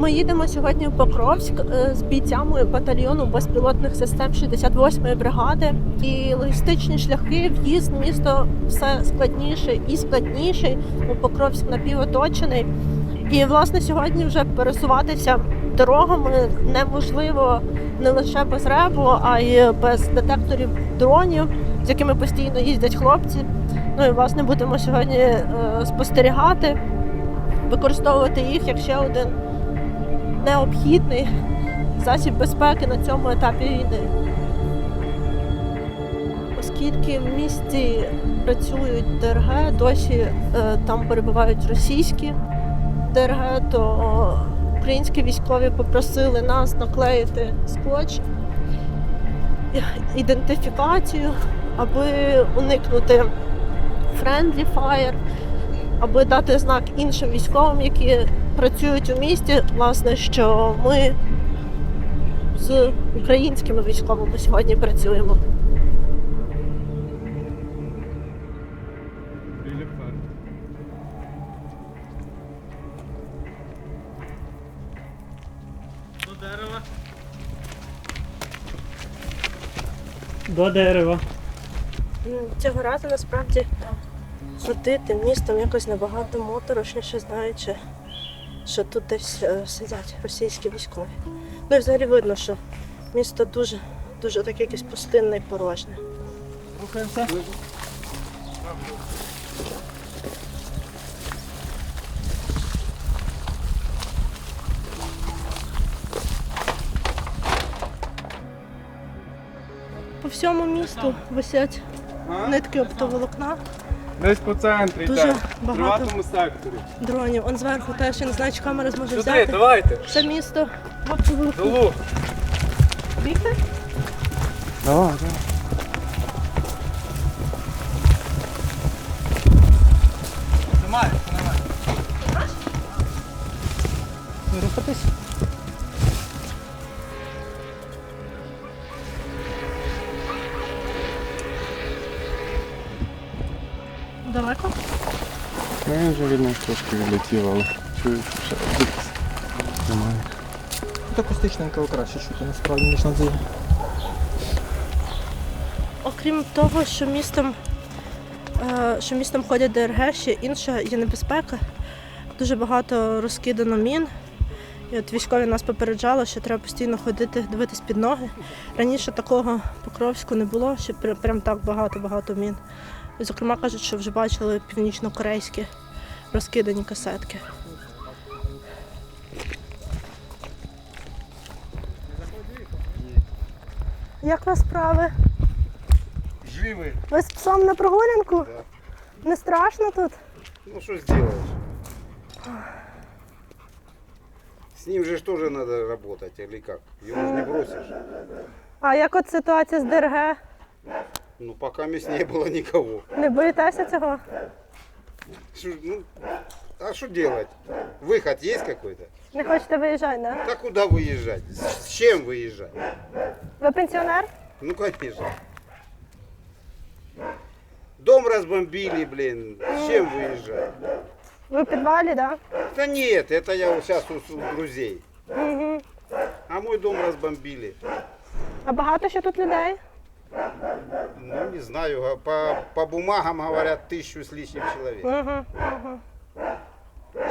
Ми їдемо сьогодні в Покровськ е, з бійцями батальйону безпілотних систем 68-ї бригади. І логістичні шляхи, в'їзд в місто все складніше і складніше. У Покровськ напівоточений. І власне сьогодні вже пересуватися дорогами неможливо не лише без ребу, а й без детекторів дронів, з якими постійно їздять хлопці. Ну і власне будемо сьогодні е, спостерігати, використовувати їх як ще один необхідний засіб безпеки на цьому етапі війни. Оскільки в місті працюють ДРГ, досі е, там перебувають російські ДРГ, то українські військові попросили нас наклеїти скотч, ідентифікацію, аби уникнути friendly fire, аби дати знак іншим військовим, які працюють у місті, власне, що ми з українськими військовими сьогодні працюємо. До дерева. До дерева. Цього разу насправді ходити містом якось набагато моторошніше, знаючи, що тут десь е, сидять російські військові. Ну і взагалі видно, що місто дуже, дуже таке якесь пустинне і порожнє. Рухаємося. По всьому місту висять нитки оптоволокна, Десь по центрі, Дуже так. В багато. приватному секторі. дронів. Он зверху теж я не знаю, чи камера зможе Сюди, взяти. давайте. Все місто. Долу. Бігти? Давай, давай. Далеко? Ну, він вже видно трошки відлетів, але чую, що ще десь немає. Тут акустичненько краще чути насправді, ніж на дзигі. Окрім того, що містом, е, що містом ходять ДРГ, ще інша є небезпека. Дуже багато розкидано мін. І от військові нас попереджали, що треба постійно ходити, дивитись під ноги. Раніше такого Покровську не було, що прям так багато-багато мін. Зокрема, кажуть, що вже бачили північно-корейські розкидані касетки. Як у вас справи? Живы. Ви з псом на прогулянку? Не страшно тут? Ну что сделаешь? С ним же ж тоже надо работать, или как? Его ж не бросишь. А як от ситуація з ДРГ? Ну, пока мест не было никого. Не боїтеся цього? Шо- ну, а что делать? Выход есть какой-то? Не хочете виїжджати, да? Да куда выезжать? С чем выезжать? Ви пенсіонер? Ну, конечно. Дом разбомбили, блин. С чем выезжать? Ви в підвалі, да? Да нет, это я сейчас у, у друзей. Угу. А мой дом разбомбили. А багато ще тут людей? Ну, не знаю, по, по бумагам говорят тысячу с лишним человек. Угу. Угу.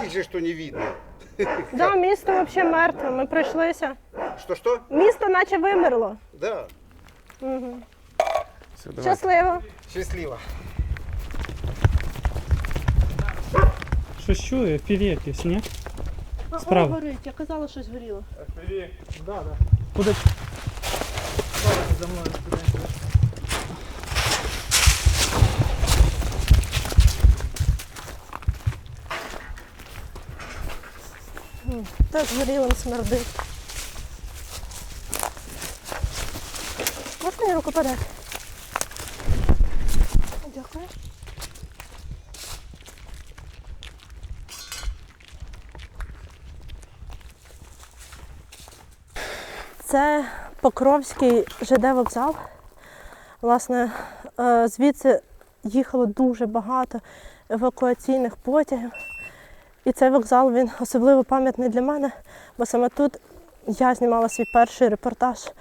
Их же что не видно. Да, місто взагалі мертве. Ми пройшлися. Что-что? Місто наче вимерло. Да. Угу. Все, давай. Щасливо. Счастливо. Щось чую, пів якийсь, ні? А, Справа. о, горить. Я казала, щось горіло. Да, да. Куди? За мною Так згорілим смердить. Можна мені руку подати? Дякую. Це Покровський ЖД вокзал. Власне, е, звідси їхало дуже багато евакуаційних потягів. І цей вокзал він особливо пам'ятний для мене, бо саме тут я знімала свій перший репортаж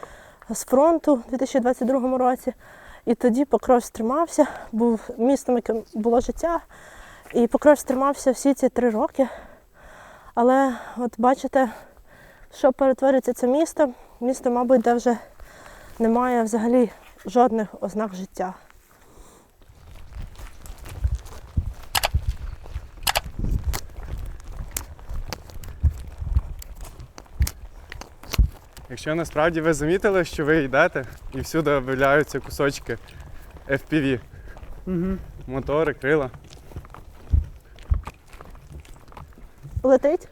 з фронту у 2022 році. І тоді Покров стримався, був містом, яким було життя. І Покров стримався всі ці три роки. Але от бачите, що перетворюється це місто. Місто, мабуть, де вже немає взагалі жодних ознак життя. Якщо насправді ви замітили, що ви йдете і всюди виявляються кусочки FPV, Угу. мотори, крила. Летить?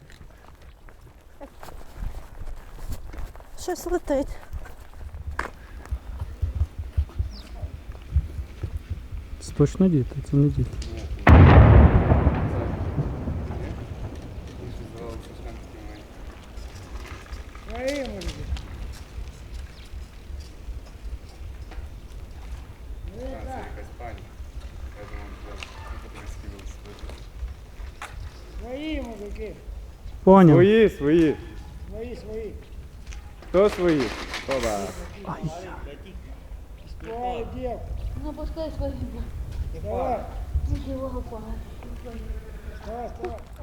Щось летить. Це точно діти, це не діти. Поняв. Свої, свої. Свої, свої. Хто свої? Опа. Ну, пускай. Ничего.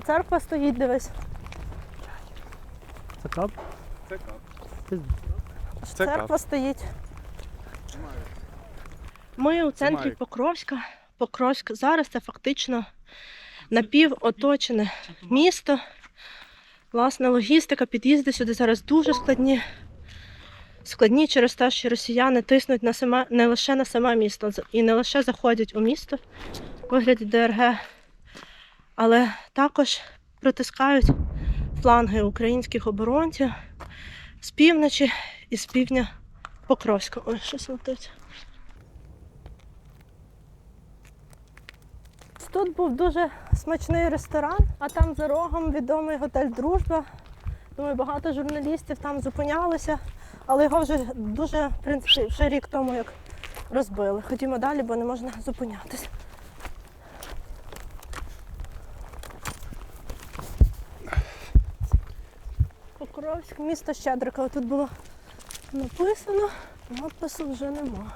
Церква стоїть, дивись. Це кап? Це кап. Це Церква кап. стоїть. Ми у центрі Маяк. Покровська. Покровськ зараз це фактично напівоточене місто. Власне, логістика, під'їзди сюди зараз дуже складні. Складні через те, що росіяни тиснуть на саме, не лише на саме місто і не лише заходять у місто у вигляді ДРГ, але також притискають фланги українських оборонців з півночі і з півдня Покровська. Ой, щось летить. Тут був дуже смачний ресторан, а там за рогом відомий готель Дружба. Думаю, багато журналістів там зупинялися, але його вже дуже, в принципі, вже рік тому як розбили. Ходімо далі, бо не можна зупинятися. Покровськ, місто Щедрика. Тут було написано, надпису вже нема.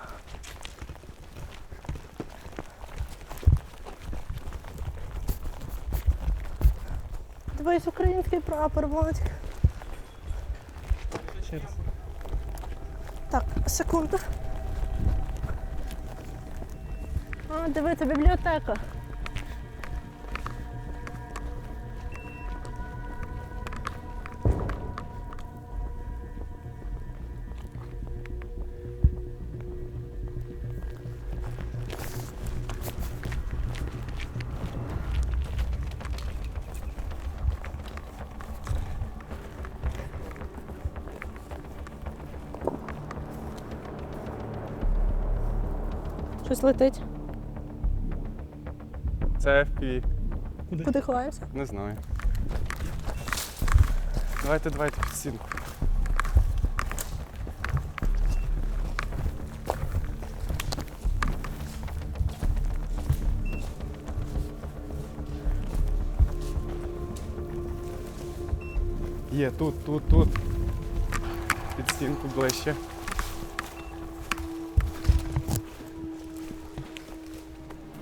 Дивись, український прапор, Володь. Так, секунду. А, дивиться бібліотека. Щось летить. Це FPV. Куди ховаєшся? Не знаю. Давайте, давайте під стінку. Є, тут, тут, тут. Під стінку ближче.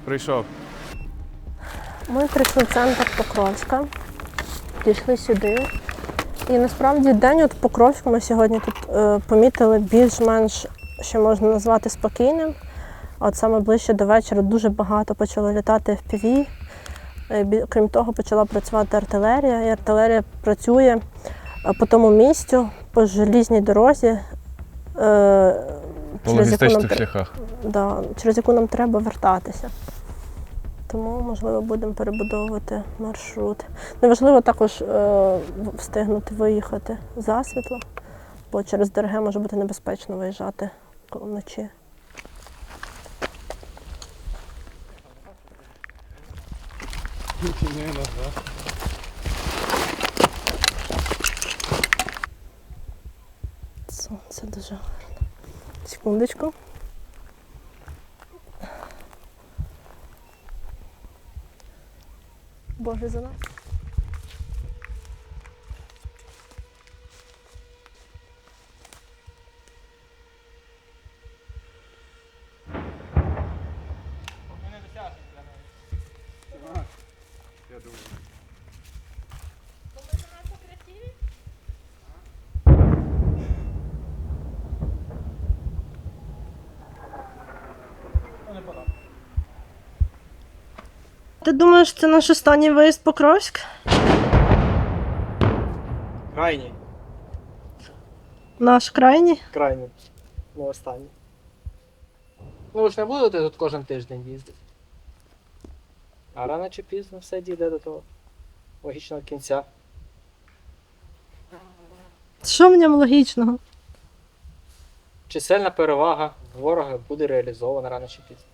Прийшов. Ми прийшли в центр Покровська, дійшли сюди. І насправді день от в Покровську ми сьогодні тут е, помітили більш-менш, що можна назвати спокійним. От саме ближче до вечора дуже багато почало літати FPV. Е, бі- Крім того, почала працювати артилерія. І артилерія працює е, по тому місцю, по желізній дорозі, е, через яку нам шляхах. да, через яку нам треба вертатися. Тому, можливо, будемо перебудовувати маршрут. Неважливо також е, встигнути виїхати засвітло, бо через ДРГ може бути небезпечно виїжджати вночі. Сонце дуже гарно. Секундочку. Боже за нас. Ти думаєш, це наш останній виїзд в Покровськ? Крайній. Наш крайній? Крайній. Не останній. Ну ви ж не будете тут кожен тиждень їздити. А рано чи пізно все дійде до того логічного кінця. Що в ньому логічного? Чисельна перевага ворога буде реалізована рано чи пізно.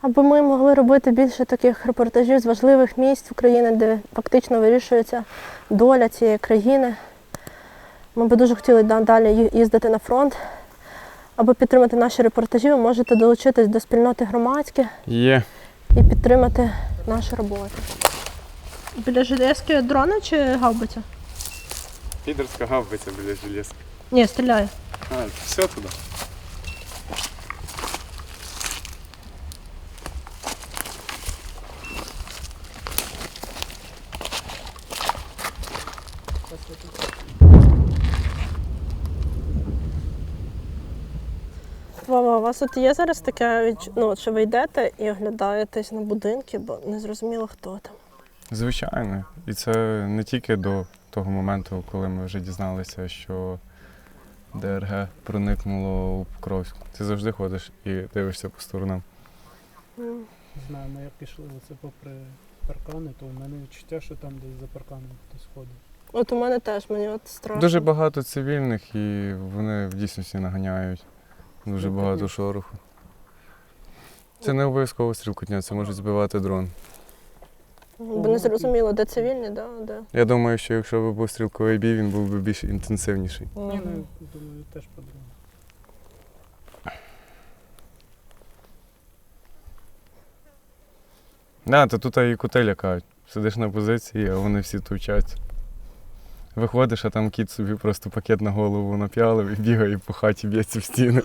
Аби ми могли робити більше таких репортажів з важливих місць України, де фактично вирішується доля цієї країни. Ми би дуже хотіли далі їздити на фронт. Аби підтримати наші репортажі, ви можете долучитись до спільноти громадське Є. і підтримати нашу роботу. Біля железки дрони чи гаубиця? Підерська гавбиця біля железки. Ні, стріляє. А, все туди. Вова, у вас от є зараз таке, ну, що ви йдете і оглядаєтесь на будинки, бо не зрозуміло, хто там. Звичайно. І це не тільки до того моменту, коли ми вже дізналися, що ДРГ проникнуло у Покровськ. Ти завжди ходиш і дивишся по сторонам. М. Знаю, ми як пішли оце попри паркани, то в мене відчуття, що там десь за парканом хтось ходить. От у мене теж мені от страшно. Дуже багато цивільних і вони в дійсності наганяють. Дуже багато шороху. Це не обов'язково стрілкотня, це можуть збивати дрон. Бо не зрозуміло, де цивільні, да, де. Я думаю, що якщо б був стрілковий бій, він був би більш інтенсивніший. Ні, ну думаю, теж по-другому. Да, то тут і кути лякають. Сидиш на позиції, а вони всі товчаться. Виходиш, а там кіт собі просто пакет на голову нап'ялив і бігає по хаті б'ється в стіни.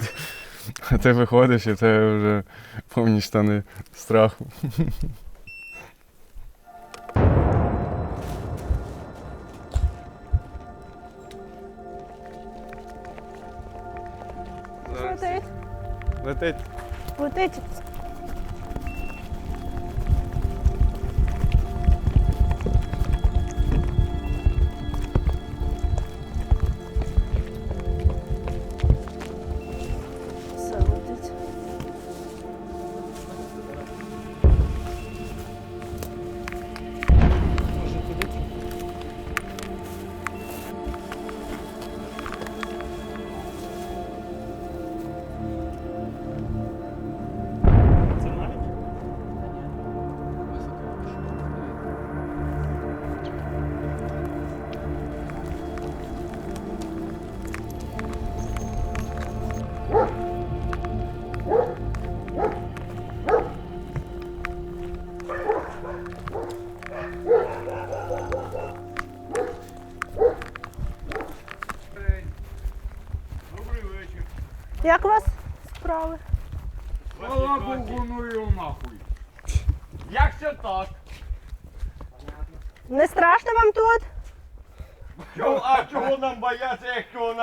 А ти виходиш і тебе вже повні штани страху. Летить. Летить. Летить.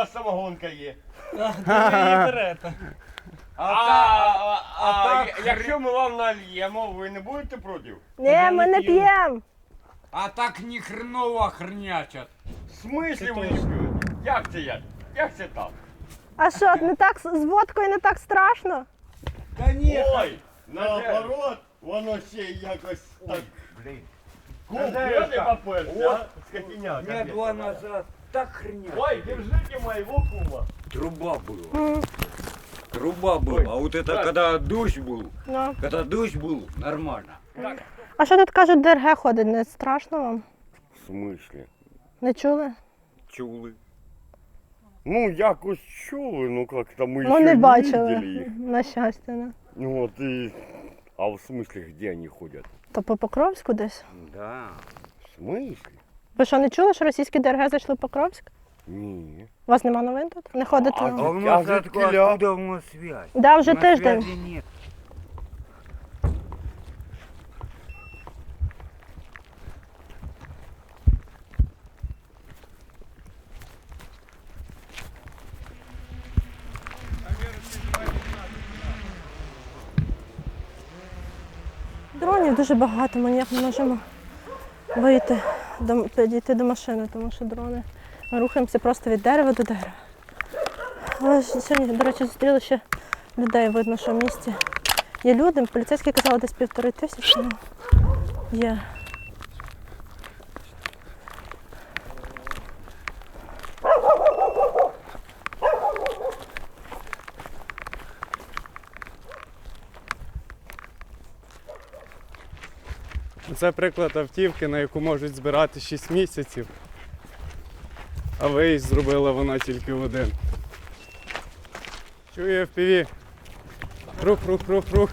Нас самогонка є? А, а, а, я- якщо ми вам нальємо, ви не будете проти? Ні, ми не п'ємо. А так ні хренова хрнячат. В смислі ви не п'єте? Як це як? Як це так? А що, не так з з водкою не так страшно? Та ні. Ой, наоборот, воно ще якось так. Блін. Купили поперся, а? Скотиняка. Дня два назад так хрня. Ой, держите моего кума. Труба была. М, Труба была. А вот это Так. когда дождь был, ну. когда дождь был, нормально. А що тут кажуть, ДРГ ходить? Не страшно вам? В смысле? Не чули? Чулы. Ну, якось чули, ну как то ми Ну ще не не бачили. видели їх. На щастя, не. Ну вот и... А в смысле, где они ходят? То по Покровську десь. Да. В смысле? Ви що, не чули, що російські ДРГ зайшли в Покровськ? Не. У вас нема новин тут? Не ходите? А, А у нас звідкиля? откуда, откуда у нас связь? Да, вже тиждень. нет. Дронів дуже багато, ми ніяк не можемо вийти, до, підійти до машини, тому що дрони. Ми рухаємося просто від дерева до дерева. Але сьогодні, до речі, зустріли ще людей. Видно, що в місті є люди. Поліцейські казали десь півтори тисячі. Ну, є. Це приклад автівки, на яку можуть збирати 6 місяців. А виїзд зробила вона тільки в один. Чує FPV. Рух, рух, рух, рух.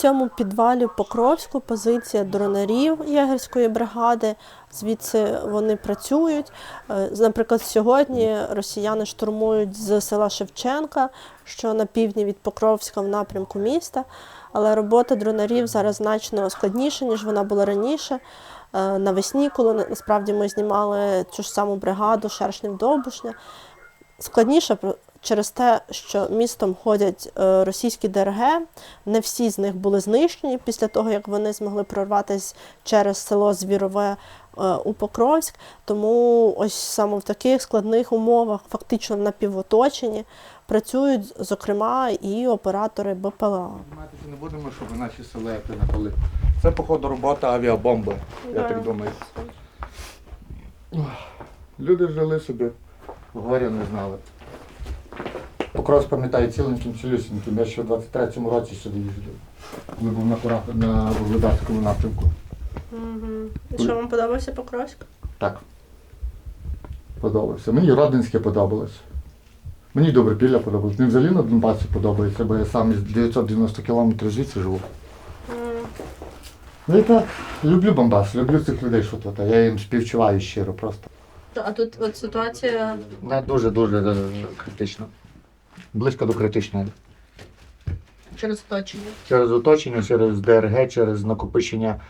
Цьому підвалі Покровську позиція дронерів єгерської бригади. Звідси вони працюють. Е, Наприклад, сьогодні росіяни штурмують з села Шевченка, що на півдні від Покровська в напрямку міста. Але робота дронерів зараз значно складніша, ніж вона була раніше. Е, Навесні, коли насправді ми знімали цю ж саму бригаду Шершнів Довбушня, складніше про- через те, що містом ходять е, російські ДРГ. Не всі з них були знищені після того, як вони змогли прорватися через село Звірове е, у Покровськ. Тому ось саме в таких складних умовах, фактично в напівоточенні, працюють, зокрема, і оператори БПЛА. Зніматися не будемо, щоб наші силуети не пали. Це, походу, робота авіабомби, я так думаю. Люди жили собі, горя не знали. Покрос пам'ятаю ціленьким, цілюсіньким. Я ще в 23-му році сюди їздив. Коли був на, Кура... на Вугледарському напрямку. І що вам подобався Покровськ? Так. Подобався. Мені Родинське подобалось. Мені Добропілля подобалось. Мені взагалі на Донбасі подобається, бо я сам із 990 кілометрів звідси живу. Ну і так, люблю Донбас, люблю цих людей, що тут. Я їм співчуваю щиро просто. А тут от ситуація Не дуже-дуже е, критично. Близько до критичної. через оточення. Через оточення, через ДРГ, через накопичення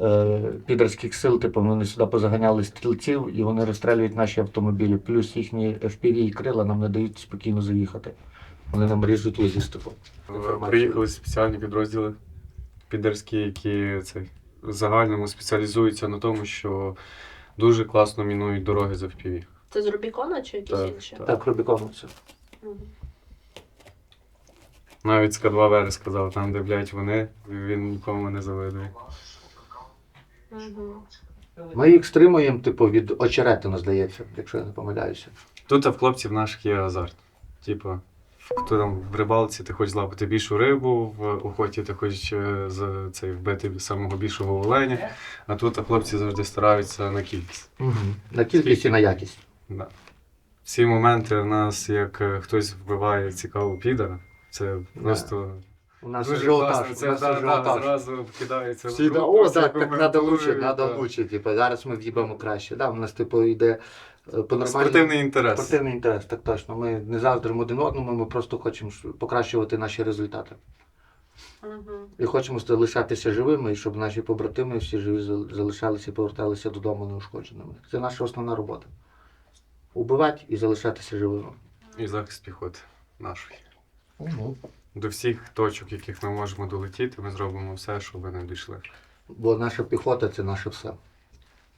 е, підерських сил, типу вони сюди позаганяли стрільців і вони розстрілюють наші автомобілі. Плюс їхні FPV і крила нам не дають спокійно заїхати. Вони нам ріжуть логістику. Приїхали спеціальні підрозділи підерські, які це, в загальному спеціалізуються на тому, що дуже класно мінують дороги з FPV. Це з Рубікона чи якісь інші? так. Так, Рубікону це. Навіть з К2 сказав, там, де блядь, вони, він нікому не завидує. Ми їх стримуємо, типу, від очеретину, здається, якщо я не помиляюся. Тут в хлопців наших є азарт. Типу, хто там в рибалці ти хочеш злапати більшу рибу, в охоті ти хочеш е, з цей вбити самого більшого оленя, а тут хлопці завжди стараються на кількість. Угу. На кількість і на якість. Да. Всі моменти в нас, як е, хтось вбиває цікаву підара, це просто У нас дуже ажіотаж, класно. у Це нас да, да, ажіотаж. зразу кидається Всі, да, групу, о, всі так, так, коментують, треба лучше, да. треба лучше. Типу, зараз ми в'їбемо краще. Да, у нас, типу, йде е, по нормальному. Спортивний інтерес. Спортивний інтерес, так точно. Ми не заздримо один одному, ми просто хочемо покращувати наші результати. І хочемо залишатися живими, і щоб наші побратими всі живі зал- залишалися і поверталися додому неушкодженими. Це наша основна робота. Убивати і залишатися живими. І захист піхоти нашої. Угу. До всіх точок, яких ми можемо долетіти, ми зробимо все, щоб вони дійшли. Бо наша піхота це наше все.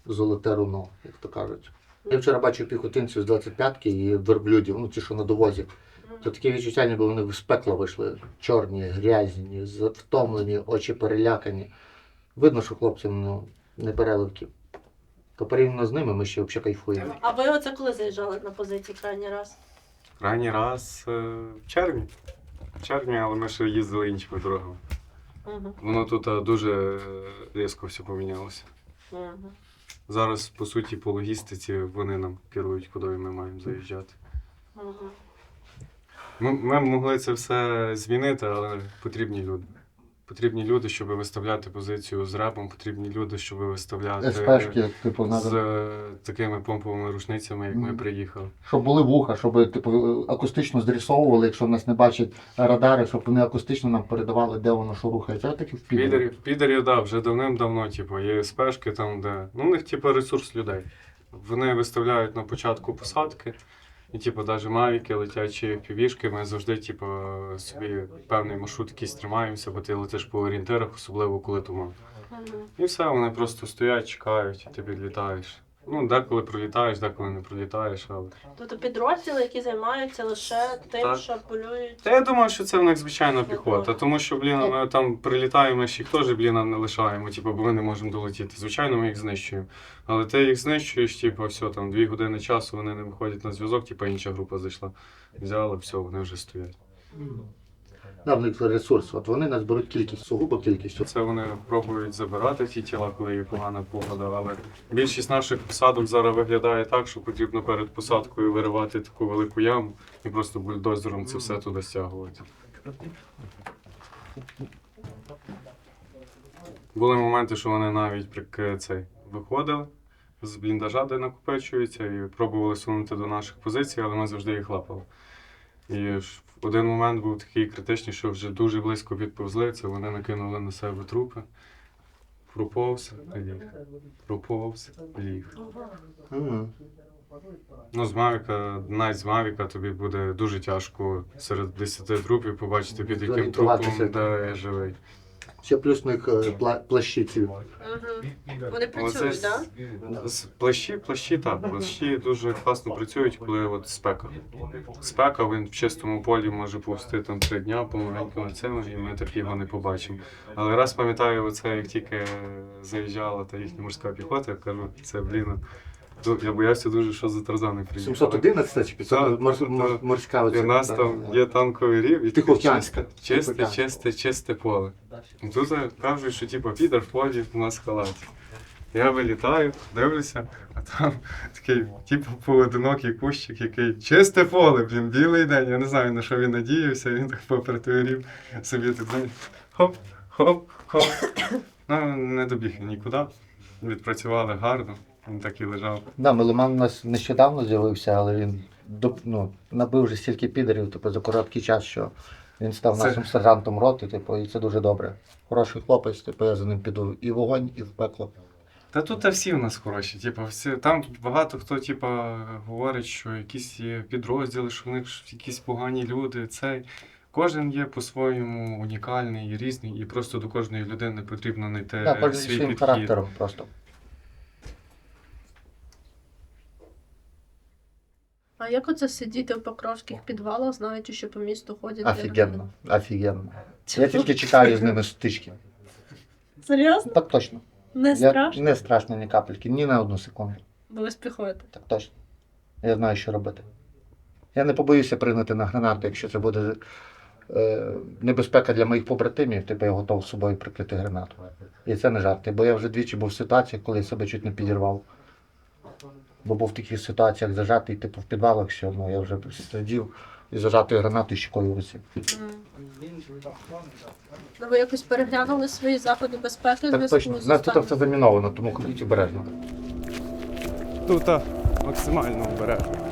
Золоте руно, як то кажуть. Я вчора бачив піхотинців з 25-ки і верблюдів, ну ті, що на довозі. То таке відчуття, ніби вони з пекла вийшли. Чорні, грязні, втомлені, очі перелякані. Видно, що хлопцям ну, не переливки. То порівняно з ними ми ще взагалі кайфуємо. А ви оце коли заїжджали на позиції крайній раз? Крайній раз е, в червні. В червні, але ми ще їздили іншими дорогами. Угу. Воно тут е, дуже е, різко все помінялося. Угу. Зараз, по суті, по логістиці вони нам керують, куди ми маємо заїжджати. Ми, ми могли це все змінити, але потрібні люди. Потрібні люди, щоб виставляти позицію з репом, потрібні люди, щоб виставляти СПшки, типу, з надо, е, такими помповими рушницями, як ми приїхали. щоб були вуха, щоб типу, акустично зрисовували, якщо нас не бачать радари, щоб вони акустично нам передавали, де воно що рухається. Отакі в підері. Підерів, да, вже давним-давно, типу, є спешки там, де. Ну, у них, типу, ресурс людей. Вони виставляють на початку посадки, і, типу, навіть мавіки, летячі півішки, ми завжди, типу, собі певний маршрут якийсь тримаємося, бо ти летиш по орієнтирах, особливо коли туман. І все, вони просто стоять, чекають, і ти підлітаєш. Ну, деколи пролітаєш, деколи не пролітаєш, але. Тобто підрозділи, які займаються лише тим, Так. що полюють. Та я думаю, що це в них звичайна піхота, тому що, блін, ми там прилітаємо, ми ж їх теж, блін, не лишаємо, типу, бо ми не можемо долетіти. Звичайно, ми їх знищуємо. Але ти їх знищуєш, типу, все, там дві години часу вони не виходять на зв'язок, типу, інша група зайшла. Взяли, все, вони вже стоять. Да, в них ресурс. От вони нас беруть кількість, сугубо кількістю. Це вони пробують забирати ті тіла, коли є погана погода, але більшість наших посадок зараз виглядає так, що потрібно перед посадкою виривати таку велику яму і просто бульдозером це все туди стягувати. Були моменти, що вони навіть при цей виходили з бліндажа, де накопичуються, і пробували сунути до наших позицій, але ми завжди їх лапали. І один момент був такий критичний, що вже дуже близько підповзли, це вони накинули на себе трупи. Проповз, ліг. Проповз, ліг. Ну, з Мавіка, навіть з Мавіка тобі буде дуже тяжко серед 10 трупів побачити, під яким Зорієнтуватися. трупом де живий. Ще плюс в них е, пла- плащі ці. Вони працюють, так? з- з- Плащі, плащі так. Плащі дуже класно працюють, коли от спека. Спека, він в чистому полі може повсти там три дня помаленькими цими, і ми так його не побачимо. Але раз пам'ятаю, оце як тільки заїжджала та їхня морська піхота, я кажу, це блін. Я боявся дуже, що за тарзани приїхали. 711 чи 500 Так, мор- так, мор- так. морська І оця. у нас так, там є танковий рів, і таке Тихоокеанська. чисте, чисте, Тихоокеанська. чисте, чисте поле. І тут кажуть, що типу, підер в полі у нас халаті. Я вилітаю, дивлюся, а там такий, типу, поодинокий кущик, який чисте поле, блін, білий день. Я не знаю, на що він надіявся, він так попри собі так знаєш, хоп, хоп, хоп. Ну, не добіг нікуди. Відпрацювали гарно, він так і лежав. Да, Меломан у нас нещодавно з'явився, але він ну, набив вже стільки підерів типу, за короткий час, що він став Це- нашим сержантом роти, типу, і це дуже добре. Хороший хлопець, типу, я за ним піду і в вогонь, і в пекло. Та тут та всі в нас хороші. Типу, всі, там багато хто типу, говорить, що якісь є підрозділи, що в них якісь погані люди. Цей. Кожен є по-своєму унікальний і різний, і просто до кожної людини потрібно знайти Да, свій підхід. характером просто. А як оце сидіти в покровських підвалах, знаючи, що по місту ходять Офігенно, офігенно. Я тільки чекаю з ними стички. Серйозно? Так точно. Не Я, страшно? не страшно ні капельки, ні на одну секунду. Бо ви з піхоти. Так точно. Я знаю, що робити. Я не побоюся пригнути на гранату, якщо це буде е, небезпека для моїх побратимів, типу я готов з собою прикрити гранату. І це не жарти, бо я вже двічі був в ситуаціях, коли я себе чуть не підірвав. Бо був в таких ситуаціях зажатий, типу в підвалах, що одно. я вже сидів і зажатою гранатою щекою висів. Ну ви якось переглянули свої заходи безпеки Так точно. У нас тут все заміновано, тому ходіть обережно. Тут максимально обережно.